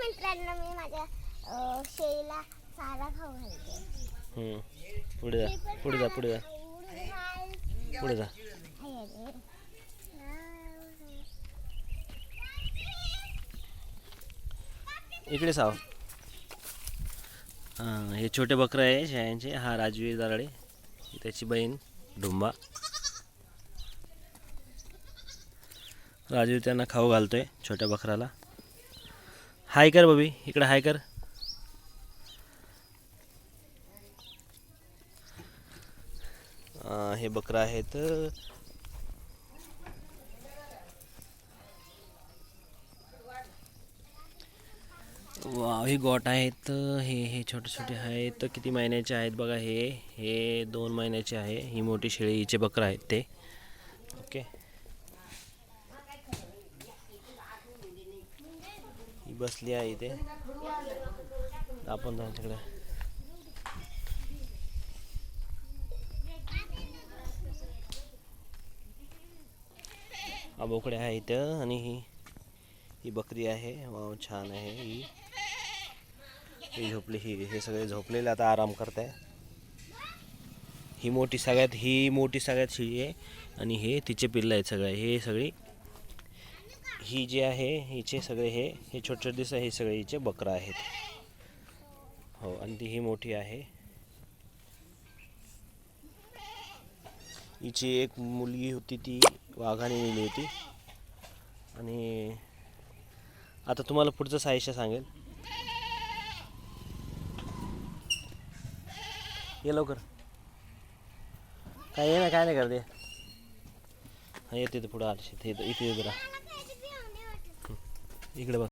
मित्रांनो मी माझ्या अं, शेळीला चारा खाऊ घालते. हम्म. पुढे जा पुढे जा पुढे जा. पुढे जा. इकडे साव. हां हे छोटे बकरं आहे शेळ्यांचे. हा राजवीर दाराडे. ही त्याची बहीण डुंबा. राजवीर त्यांना खाऊ घालतोय छोट्या बकराला. हाय कर बबी इकडे हाय कर हे बकरं आहेत. वा हे गोट आहेत. हे हे छोटे छोटे आहेत. किती महिन्याचे आहेत बघा हे. हे दोन महिन्याचे आहे. ही मोठी शेळी हिचे बकरं आहेत ते. ओके. बसली आहे इथे. आपण जाऊ तिकडे. हा बोकडे आहे इथं आणि ही ही बकरी आहे. वाव छान आहे ही. ही झोपली ही हे सगळे झोपलेले आता आराम करत आहे ही मोठी सगळ्यात ही मोठी सगळ्यात शिळी आहे आणि हे तिचे पिल्लं आहेत सगळे. हे सगळी ही जी आहे हिचे सगळे हे हे छोटे छोटे दिसत हे सगळे हिचे बकरं आहेत. हो आणि ती ही मोठी आहे. हिची एक मुलगी होती ती वाघाने नेली होती. आणि आता तुम्हाला पुढचं साहित्य सांगेल. ये लवकर. काय ये ना काय नाही करते हा येते पुढं आलशी इथे इथे जरा. इकडे बघ